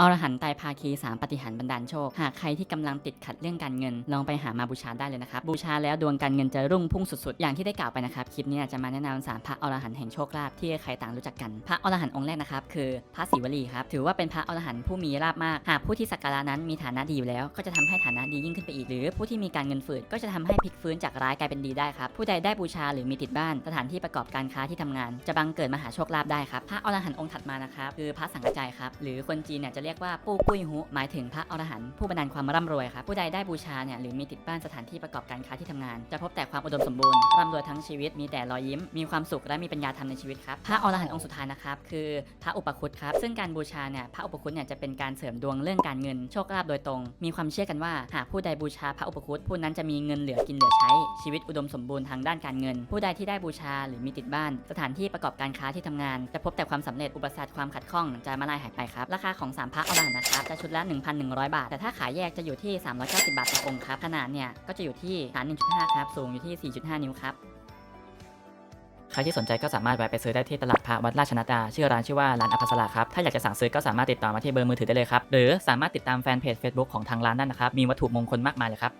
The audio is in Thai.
อรหันต์ไตภาคีสามปฏิหารบันดาลโชค หากใครที่กำลังติดขัดเรื่องการเงิน ลองไปหามาบูชาได้เลยนะครับ บูชาแล้วดวงการเงินจะรุ่งพุ่งสุดๆ อย่างที่ได้กล่าวไปนะครับ คลิปนี้จะมาแนะนำสามพระอรหันต์แห่งโชคลาภที่ใครต่างรู้จักกัน พระอรหันต์องค์แรกนะครับ คือพระศิวลีครับ ถือว่าเป็นพระอรหันต์ผู้มีลาภมาก หากผู้ที่สักการะนั้นมีฐานะดีอยู่แล้ว ก็จะทำให้ฐานะดียิ่งขึ้นไปอีก หรือผู้ที่มีการเงินฝืดก็จะทำให้พลิกฟื้นจากร้ายกลายเป็นดีได้ครับ ผู้ใดได้บูชาหรือมีติดบ้าน สถานที่ประกอบการค้าที่ทำงาน จะบังเกิดมหาโชคลาภได้ครับ พระอรหันต์องค์ถัดมานะครับคือพระสังฆจายครับหรือคนจีนเนี่ยจะเรียกว่าปู้ปุ้ยฮุหมายถึงพระอรหันต์ผู้บันดาลความร่ำรวยครับผู้ใดได้บูชาเนี่ยหรือมีติดบ้านสถานที่ประกอบการค้าที่ทำงาน จะพบแต่ความอุดมสมบูรณ์ร่ำรวยทั้งชีวิตมีแต่รอยยิ้ม มีความสุขและมีปัญญาธรรมในชีวิตครับพระอรหันต์องค์สุดท้ายนะครับคือพระอุปคุตครับซึ่งการบูชาเนี่ยพระอุปคุตเนี่ยจะเป็นการเสริมดวงเรื่องการเงินโชคลาภโดยตรง มีความเชื่อกันว่าหากผู้ใดบูชาพระอุปคุตผู้นั้นจะมีเงินเหลือกินเหลือใช้ชีวิตอุดมสมบูรณ์ทางด้านการเงิน ผู้ใดที่ได้บูชาหรือมีติดบ้าน สถานที่ประกอบการค้าที่ทำงาน จะพบแต่ความสำเร็จอุปสรรคความขัดข้องจะมาลายหายไปครับราคาของสามพระอรหันต์นะครับ จะชุดละ 1,100 บาท แต่ถ้าขายแยกจะอยู่ที่ 390 บาทต่อองค์ครับ ขนาดเนี่ย ก็จะอยู่ที่ฐาน 1.5 ครับ สูงอยู่ที่ 4.5 นิ้วครับ ใครที่สนใจก็สามารถแวะไปซื้อได้ที่ตลาดพระวัดราชนาตา ชื่อร้านชื่อว่าร้านอภัสราครับ ถ้าอยากจะสั่งซื้อก็สามารถติดต่อมาที่เบอร์มือถือได้เลยครับ หรือสามารถติดตามแฟนเพจ Facebook ของทางร้านได้นะครับ มีวัตถุมงคลมากมายเลยครับ